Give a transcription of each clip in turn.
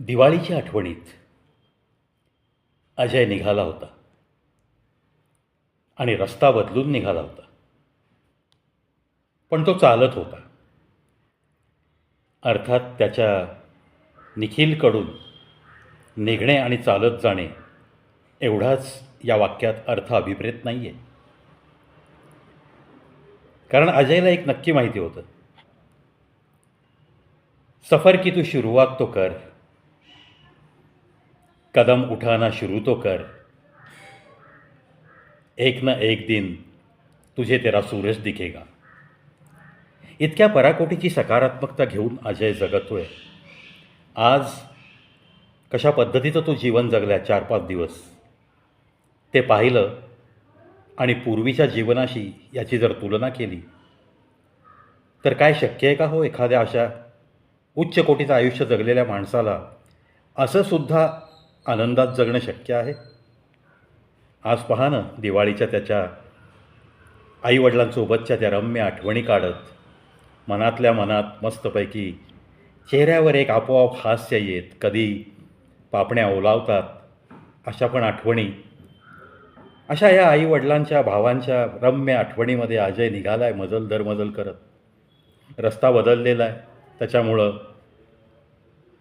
दिवाळीच्या आठवणीत अजय निघाला होता आणि रस्ता बदलून निघाला होता. पण तो चालत होता. अर्थात त्याच्या निखिलकडून निघणे आणि चालत जाणे एवढाच या वाक्यात अर्थ अभिप्रेत नाही आहे कारण अजयला एक नक्की माहिती होतं. सफर की तू सुरुवात तो कर कदम उठाना शुरू तो कर। एक न एक दिन तुझे तेरा सूरज दिखेगा। इतक्या पराकोटीची सकारात्मकता घेऊन अजय जगतोय। आज कशा पद्धतीचं तो जीवन जगल्या चार पाच दिवस? ते पाहिलं आणि पूर्वीच्या जीवनाशी याची जर तुलना केली तर काय शक्य आहे का हो एखाद्या अशा उच्च कोटीचं आयुष्य जगलेल्या माणसाला? असं सुद्धा आनंदात जगणं शक्य आहे? आज पहा ना दिवाळीच्या त्याच्या आईवडिलांसोबतच्या त्या रम्य आठवणी काढत मनातल्या मनात मस्तपैकी चेहऱ्यावर एक आपोआप हास्य येत कधी पापण्या ओलावतात अशा पण आठवणी. अशा या आईवडिलांच्या भावांच्या रम्य आठवणीमध्ये अजय निघाला आहे मजल दरमजल करत. रस्ता बदललेला आहे त्याच्यामुळं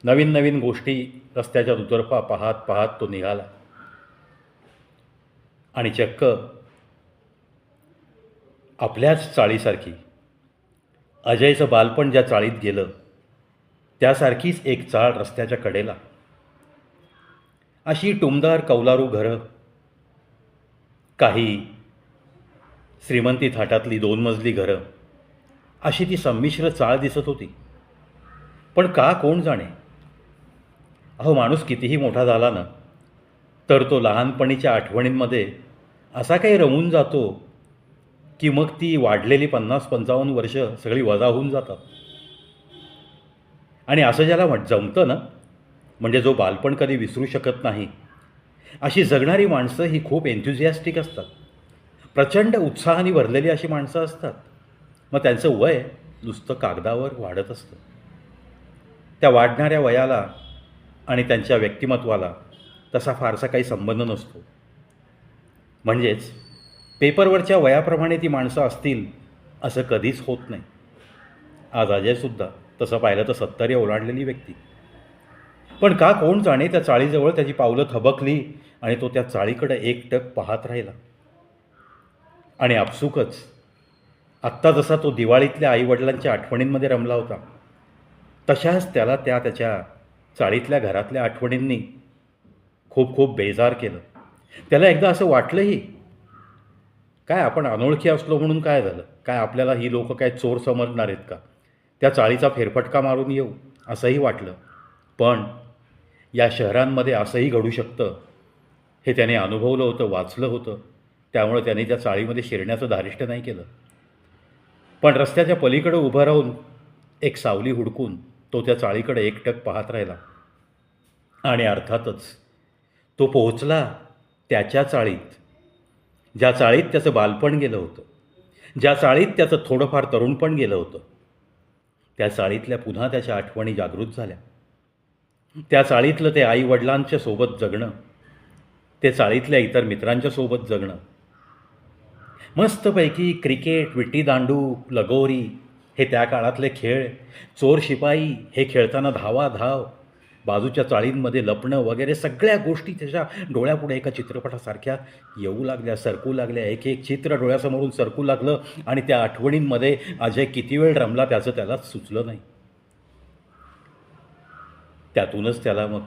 नवीन नवीन गोष्टी रस्त्याच्या दुतर्फा पाहत पाहत तो निघाला. आणि चक्क आपल्याच चाळीसारखी अजयचं बालपण ज्या चाळीत गेलं त्यासारखीच एक चाळ रस्त्याच्या कडेला. अशी टुमदार कौलारू घरं काही श्रीमंती थाटातली दोन मजली घरं अशी ती संमिश्र चाळ दिसत होती. पण का कोण जाणे? अहो माणूस कितीही मोठा झाला ना तर तो लहानपणीच्या आठवणींमध्ये असा काही रमून जातो की मग ती वाढलेली पन्नास पंचावन्न वर्ष सगळी वजा होऊन जातात. आणि असं ज्याला म्हट जमतं ना म्हणजे जो बालपण कधी विसरू शकत नाही अशी जगणारी माणसं ही खूप एन्थ्युझियास्टिक असतात. प्रचंड उत्साहाने भरलेली अशी माणसं असतात. मग त्यांचं वय नुसतं कागदावर वाढत असतं. त्या वाढणाऱ्या वयाला आणि त्यांच्या व्यक्तिमत्वाला तसा फारसा काही संबंध नसतो. म्हणजेच पेपरवरच्या वयाप्रमाणे ती माणसं असतील असं कधीच होत नाही. आज अजयसुद्धा तसं पाहिलं तर सत्तरी ओलांडलेली व्यक्ती. पण का कोण जाणे त्या चाळीजवळ त्याची पावलं थबकली आणि तो त्या चाळीकडे एकटक पाहत राहिला. आणि आपसुकच आत्ता जसा तो दिवाळीतल्या आईवडिलांच्या आठवणींमध्ये रमला होता तशाच त्याला त्या त्याच्या चाळीतल्या घरातल्या आठवणींनी खूप खूप बेजार केलं. त्याला एकदा असं वाटलंही काय आपण अनोळखी असलो म्हणून काय झालं? काय आपल्याला ही लोक काय चोर समजणार आहेत का? त्या चाळीचा फेरफटका मारून येऊ असंही वाटलं. पण या शहरांमध्ये असंही घडू शकतं हे त्याने अनुभवलं होतं वाचलं होतं. त्यामुळे त्याने त्या चाळीमध्ये शिरण्याचं धारिष्ट नाही केलं. पण रस्त्याच्या पलीकडे उभं राहून एक सावली हुडकून तो त्या चाळीकडे एकटक पाहत राहिला. आणि अर्थातच तो पोहोचला त्याच्या चाळीत. ज्या चाळीत त्याचं बालपण गेलं होतं. ज्या चाळीत त्याचं थोडंफार तरुणपण गेलं होतं. त्या चाळीतल्या पुन्हा त्याच्या आठवणी जागृत झाल्या. त्या चाळीतलं ते आईवडिलांच्या सोबत जगणं. ते चाळीतल्या इतर मित्रांच्या सोबत जगणं. मस्तपैकी क्रिकेट विट्टी दांडू लगोरी हे त्या काळातले खेळ. चोर शिपाई हे खेळताना धावा धाव बाजूच्या चाळींमध्ये लपणं वगैरे सगळ्या गोष्टी त्याच्या डोळ्यापुढे एका चित्रपटासारख्या येऊ लागल्या सरकू लागल्या. एक एक चित्र डोळ्यासमोरून सरकू लागलं आणि त्या आठवणींमध्ये अजय किती वेळ रमला त्याचं त्यालाच सुचलं नाही. त्यातूनच त्याला मग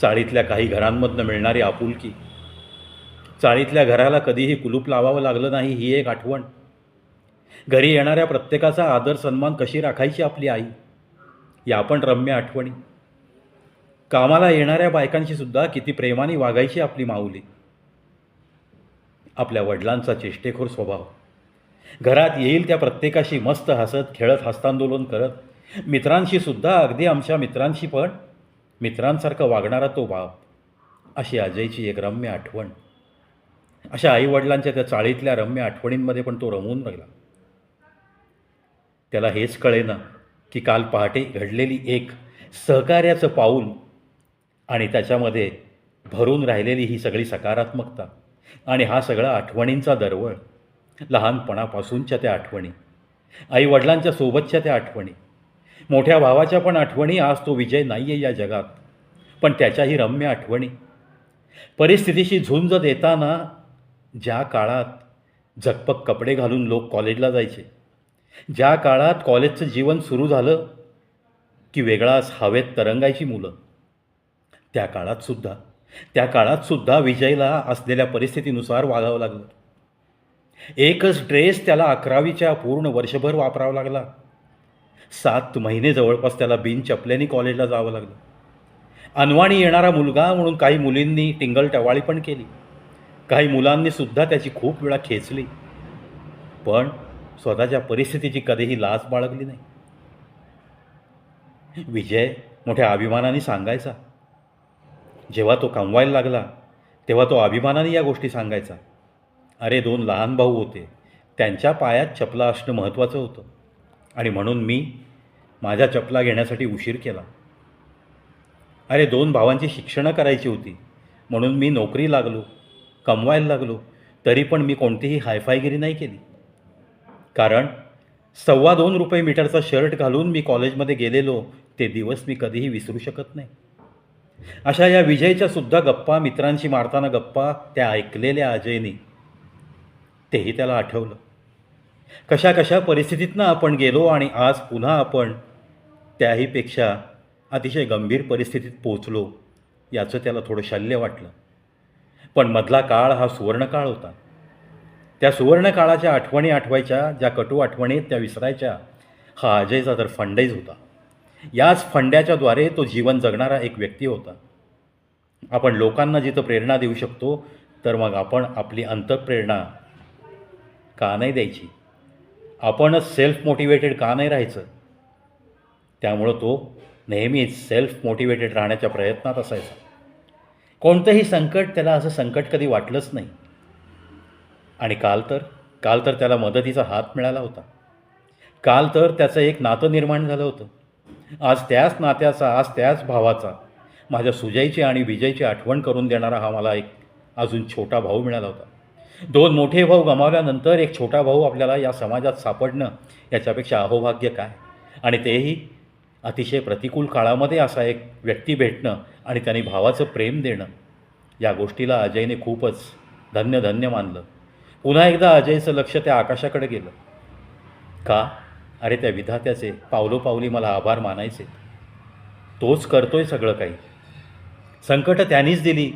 चाळीतल्या काही घरांमधनं मिळणारी आपुलकी. चाळीतल्या घराला कधीही कुलूप लावावं लागलं नाही ही एक आठवण. घरी येणाऱ्या प्रत्येकाचा आदर सन्मान कशी राखायची आपली आई? या पण रम्य आठवणी. कामाला येणाऱ्या बायकांशी सुद्धा किती प्रेमाने वागायची आपली माऊली. आपल्या वडिलांचा चेष्टेखोर स्वभाव. घरात येईल त्या प्रत्येकाशी मस्त हसत खेळत हस्तांदोलन करत. मित्रांशी सुद्धा अगदी आमच्या मित्रांशी पण मित्रांसारखं वागणारा तो बाप. अशी अजयची एक रम्य आठवण. अशा आईवडिलांच्या त्या चाळीतल्या रम्य आठवणींमध्ये पण तो रमून राहिला. त्याला हेच कळेना की काल पहाटे घडलेली एक सहकार्याचं पाऊल आणि त्याच्यामध्ये भरून राहिलेली ही सगळी सकारात्मकता आणि हा सगळा आठवणींचा दरवळ लहानपणापासूनच्या त्या आठवणी आईवडिलांच्या सोबतच्या त्या आठवणी. मोठ्या भावाच्या पण आठवणी आज तो विजय नाही आहे या जगात पण त्याच्याही रम्य आठवणी. परिस्थितीशी झुंज देताना ज्या काळात झकपक कपडे घालून लोक कॉलेजला जायचे ज्या काळात कॉलेजचं जीवन सुरू झालं की वेगळाच हवेत तरंगायची मुलं. त्या काळात सुद्धा त्या काळातसुद्धा विजयला असलेल्या परिस्थितीनुसार वागावं लागलं. एकच ड्रेस त्याला अकरावीच्या पूर्ण वर्षभर वापरावा लागला. सात महिने जवळपास त्याला बिनचपल्याने कॉलेजला जावं लागलं. अनवाणी येणारा मुलगा म्हणून काही मुलींनी टिंगल टवाळी पण केली. काही मुलांनी सुद्धा त्याची खूप वेळा खेचली. पण स्वतःच्या परिस्थितीची कधीही लाच बाळगली नाही. विजय मोठ्या अभिमानाने सांगायचा. जेव्हा तो कमवायला लागला तेव्हा तो अभिमानाने या गोष्टी सांगायचा. अरे दोन लहान भाऊ होते. त्यांच्या पायात चपला असणं महत्त्वाचं होतं. आणि म्हणून मी माझ्या चपला घेण्यासाठी उशीर केला. अरे दोन भावांची शिक्षणं करायची होती. म्हणून मी नोकरी लागलो कमवायला लागलो. तरी पण मी कोणतीही हायफायगिरी नाही केली. कारण सव्वा दोन रुपये मीटरचा शर्ट घालून मी कॉलेजमध्ये गेलेलो ते दिवस मी कधीही विसरू शकत नाही. अशा या विजयच्या सुद्धा गप्पा मित्रांशी मारताना गप्पा त्या ऐकलेल्या अजयने. तेही त्याला आठवलं. कशा कशा परिस्थितीतनं आपण गेलो आणि आज पुन्हा आपण त्याहीपेक्षा अतिशय गंभीर परिस्थितीत पोचलो याचं त्याला थोडं शल्य वाटलं. पण मधला काळ हा सुवर्णकाळ होता. त्या सुवर्णकाळाच्या आठवणी आठवायच्या ज्या कटू आठवणीत त्या विसरायच्या हा अजयचा तर फंडाईज होता. याच फंड्याच्याद्वारे तो जीवन जगणारा एक व्यक्ती होता. आपण लोकांना जिथं प्रेरणा देऊ शकतो तर मग आपण आपली अंतप्रेरणा का नाही द्यायची? आपणच सेल्फ मोटिवेटेड का नाही राहायचं? त्यामुळं तो नेहमीच सेल्फ मोटिवेटेड राहण्याच्या प्रयत्नात असायचा. कोणतंही संकट त्याला असं संकट कधी वाटलंच नाही. आणि काल तर काल तर त्याला मदतीचा हात मिळाला होता. काल तर त्याचं एक नातं निर्माण झालं होतं. आज त्याच नात्याचा आज त्याच भावाचा माझ्या सुजयची आणि विजयची आठवण करून देणारा हा मला एक अजून छोटा भाऊ मिळाला होता. दोन मोठे भाऊ गमावल्यानंतर एक छोटा भाऊ आपल्याला या समाजात सापडणं याच्यापेक्षा अहोभाग्य काय? आणि तेही अतिशय प्रतिकूल काळामध्ये असा एक व्यक्ती भेटणं आणि त्यांनी भावाचं प्रेम देणं या गोष्टीला अजयने खूपच धन्य धन्य मानलं. पुन्हा एकदा अजयचं लक्ष त्या आकाशाकडे गेलं. का? अरे त्या विधात्याचे पावलोपावली मला आभार मानायचे. तोच करतोय सगळं काही. संकटं त्यांनीच दिली.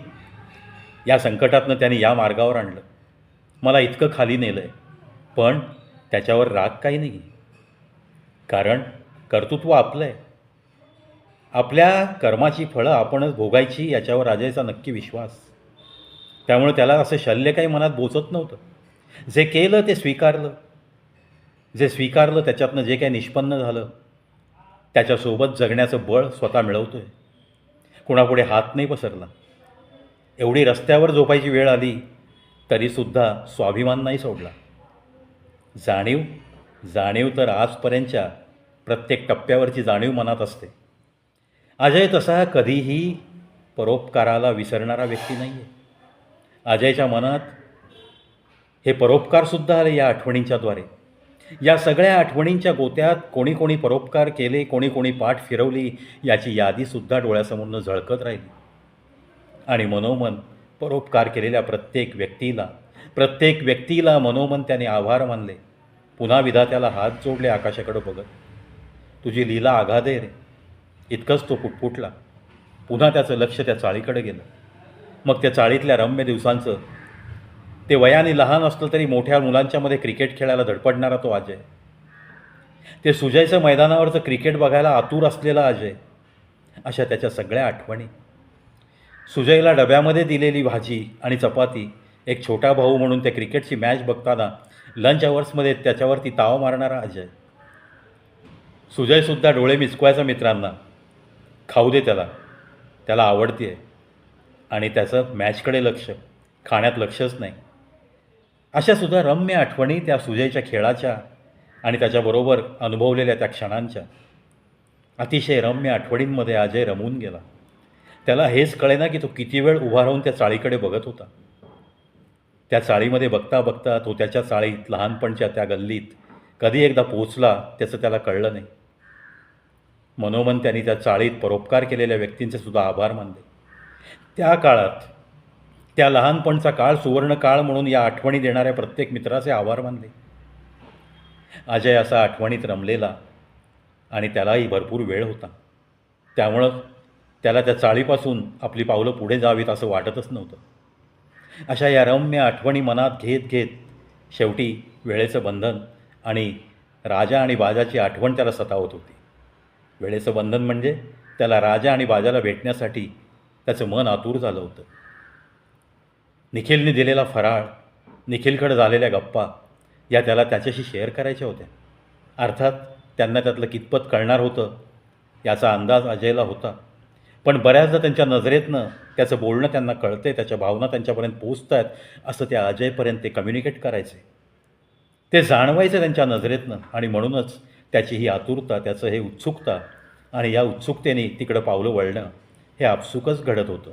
या संकटातनं त्याने या मार्गावर आणलं. मला इतकं खाली नेलं आहे पण त्याच्यावर राग काही नाही. कारण कर्तृत्व आपलं आहे आपल्या कर्माची फळं आपणच भोगायची याच्यावर राजाचा नक्की विश्वास. त्यामुळे त्याला असं शल्य काही मनात बोचत नव्हतं. जे केलं ते स्वीकारलं. जे स्वीकारलं त्याच्यातनं जे काही निष्पन्न झालं त्याच्यासोबत जगण्याचं बळ स्वतः मिळवतो आहे कुणापुढे हात नाही पसरला. एवढी रस्त्यावर झोपायची वेळ आली तरीसुद्धा स्वाभिमान नाही सोडला. जाणीव जाणीव तर आजपर्यंतच्या प्रत्येक टप्प्यावरची जाणीव मनात असते. अजय तसा कधीही परोपकाराला विसरणारा व्यक्ती नाही आहे अजयच्या मनात हे परोपकारसुद्धा आले या आठवणींच्याद्वारे या सगळ्या आठवणींच्या गोत्यात कोणी कोणी परोपकार केले कोणी कोणी पाठ फिरवली याची यादीसुद्धा डोळ्यासमोरनं झळकत राहिली. आणि मनोमन परोपकार केलेल्या प्रत्येक व्यक्तीला प्रत्येक व्यक्तीला मनोमन त्याने आभार मानले. पुन्हा विधात्याला हात जोडले आकाशाकडं बघत. तुझी लीला आघादे रे. इतकंच तो पुटपुटला. पुन्हा त्याचं लक्ष त्या चाळीकडे गेलं. मग त्या चाळीतल्या रम्य दिवसांचं ते वयाने लहान असलं तरी मोठ्या मुलांच्यामध्ये क्रिकेट खेळायला धडपडणारा तो अजय. ते सुजयचं मैदानावरचं क्रिकेट बघायला आतूर असलेला अजय. अशा त्याच्या सगळ्या आठवणी. सुजयला डब्यामध्ये दिलेली भाजी आणि चपाती एक छोटा भाऊ म्हणून त्या क्रिकेटची मॅच बघताना लंच अवर्समध्ये त्याच्यावरती ताव मारणारा अजय. सुजयसुद्धा डोळे मिचकवायचा मित्रांना. खाऊ दे त्याला. त्याला आवडते आहे आणि त्याचं मॅचकडे लक्ष. खाण्यात लक्षच नाही. अशा सुद्धा रम्य आठवणी त्या सुजयच्या खेळाच्या आणि त्याच्याबरोबर अनुभवलेल्या त्या क्षणांच्या. अतिशय रम्य आठवणींमध्ये अजय रमून गेला. त्याला हेच कळेना की तो किती वेळ उभा राहून त्या चाळीकडे बघत होता. त्या चाळीमध्ये बघता बघता तो त्याच्या चाळीत लहानपणच्या त्या गल्लीत कधी एकदा पोचला त्याचं त्याला कळलं नाही. मनोमन त्यांनी त्या चाळीत परोपकार केलेल्या व्यक्तींचे सुद्धा आभार मानले. त्या काळात त्या लहानपणचा काळ सुवर्ण काळ म्हणून या आठवणी देणाऱ्या प्रत्येक मित्राचे आभार मानले. अजय असा आठवणीत रमलेला आणि त्यालाही भरपूर वेळ होता. त्यामुळं त्याला त्या चाळीपासून आपली पावलं पुढे जावीत असं वाटतच नव्हतं. अशा या रम्य आठवणी मनात घेत घेत शेवटी वेळेचं बंधन आणि राजा आणि बाजाची आठवण त्याला सतावत होती. वेळेचं बंधन म्हणजे त्याला राजा आणि बाजाला भेटण्यासाठी त्याचं मन आतुर झालं होतं. निखिलने दिलेला फराळ निखिलकडे झालेल्या गप्पा या त्याला त्याच्याशी शेअर करायच्या होत्या. अर्थात त्यांना त्यातलं कितपत कळणार होतं याचा अंदाज अजयला होता. पण बऱ्याचदा त्यांच्या नजरेतनं त्याचं बोलणं त्यांना कळते त्याच्या भावना त्यांच्यापर्यंत पोचत आहेत असं त्या अजयपर्यंत ते कम्युनिकेट करायचे. ते जाणवायचं त्यांच्या नजरेतनं आणि म्हणूनच त्याची ही आतुरता त्याचं हे उत्सुकता आणि या उत्सुकतेने तिकडं पावलं वळणं हे आपसुकच घडत होतं.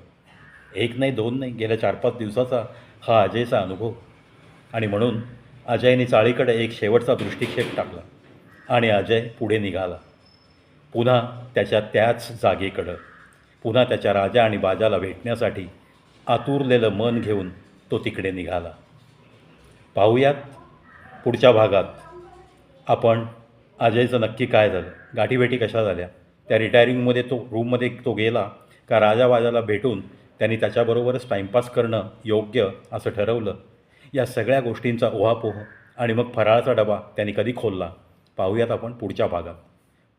एक नाही दोन नाही गेल्या चार पाच दिवसाचा हा अजयचा अनुभव. आणि म्हणून अजयने चाळीकडे एक शेवटचा दृष्टिक्षेप टाकला आणि अजय पुढे निघाला. पुन्हा त्याच्या त्याच जागेकडं पुन्हा त्याच्या राजा आणि बाजाला भेटण्यासाठी आतुरलेलं मन घेऊन तो तिकडे निघाला. पाहूयात पुढच्या भागात आपण अजयचं नक्की काय झालं? गाठीभेटी कशा झाल्या? त्या रिटायरिंगमध्ये तो रूममध्ये तो गेला का राजा बाजाला भेटून त्यांनी त्याच्याबरोबरच टाईमपास करणं योग्य असं ठरवलं. या सगळ्या गोष्टींचा ओहापोह आणि मग फराळाचा डबा त्यांनी कधी खोलला? पाहूयात आपण पुढच्या भागात.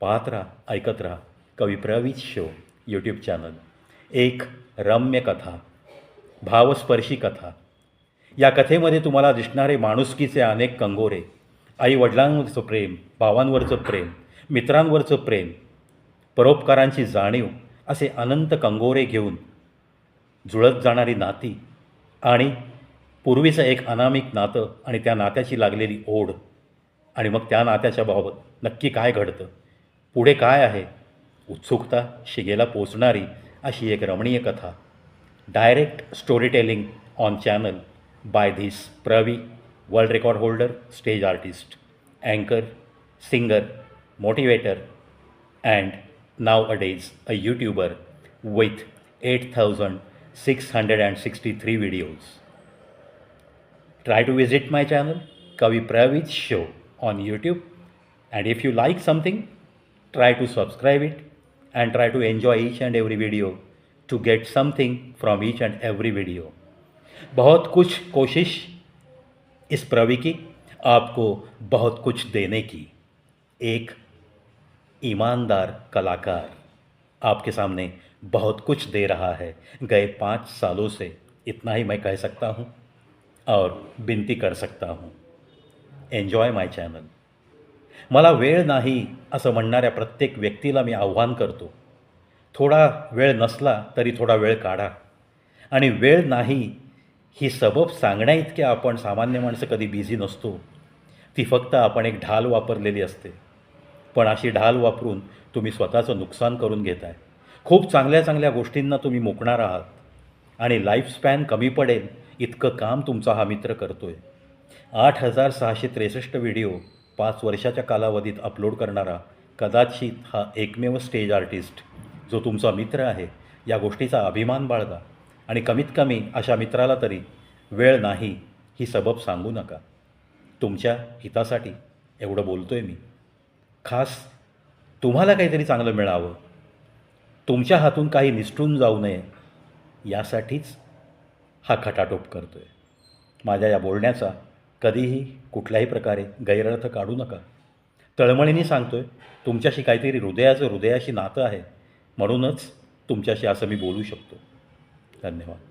पाहत राहा ऐकत राहा. कवी प्रवीत शो यूट्यूब चॅनल एक रम्य कथा भावस्पर्शी कथा. या कथेमध्ये तुम्हाला दिसणारे माणुसकीचे अनेक कंगोरे आई वडिलांवरचं प्रेम भावांवरचं प्रेम मित्रांवरचं प्रेम परोपकारांची जाणीव असे अनंत कंगोरे घेऊन जुळत जाणारी नाती आणि पूर्वीचं एक अनामिक नातं आणि त्या नात्याची लागलेली ओढ. आणि मग त्या नात्याच्या बाबत नक्की काय घडतं? पुढे काय आहे? उत्सुकता शिगेला पोचणारी अशी एक रमणीय कथा. Direct story telling on channel by this Pravi world record holder stage artist अँकर singer motivator and nowadays a youtuber with eight thousand six hundred and sixty three videos try to visit my channel kavi pravit show on youtube and if you like something try to subscribe it and try to enjoy each and every video to get something from each and every video बहुत कुछ कोशिश इस प्रवि की आपको बहुत कुछ देने की एक ईमानदार कलाकार आपके सामने बहुत कुछ दे रहा है। गए पाँच सालों से इतना ही मैं कह सकता हूँ और विनती कर सकता हूँ। एन्जॉय माय चॅनल मला वेळ नाही असं म्हणणाऱ्या प्रत्येक व्यक्तीला मी आव्हान करतो। थोडा वेळ नसला तरी थोडा वेळ काढा। आणि वेळ नाही ही सबब सांगण्याइतके आपण सामान्य माणसं कधी बिझी नसतो ती फक्त आपण एक ढाल वापरलेली असते। पण अशी ढाल वापरून तुम्ही स्वतःचं नुकसान करून घेताय. खूप चांगल्या चांगल्या गोष्टींना तुम्ही मुकणार आहात. आणि लाईफस्पॅन कमी पडेल इतकं काम तुमचा हा मित्र करतो आहे आठ हजार सहाशे त्रेसष्ट व्हिडिओ पाच वर्षाच्या कालावधीत अपलोड करणारा कदाचित हा एकमेव स्टेज आर्टिस्ट जो तुमचा मित्र आहे या गोष्टीचा अभिमान बाळगा. आणि कमीत कमी अशा मित्राला तरी वेळ नाही ही सबब सांगू नका. तुमच्या हितासाठी एवढं बोलतो आहे मी. खास तुम्हाला काहीतरी चांगलं मिळावं. तुमच्या हातून काही निसटून जाऊ नये यासाठीच हा खटाटोप करतो आहे माझ्या या बोलण्याचा कधीही कुठल्याही प्रकारे गैरअर्थ काढू नका. तळमळीने सांगतो आहे तुमच्याशी काहीतरी हृदयाचं हृदयाशी नातं आहे म्हणूनच तुमच्याशी असं मी बोलू शकतो. धन्यवाद.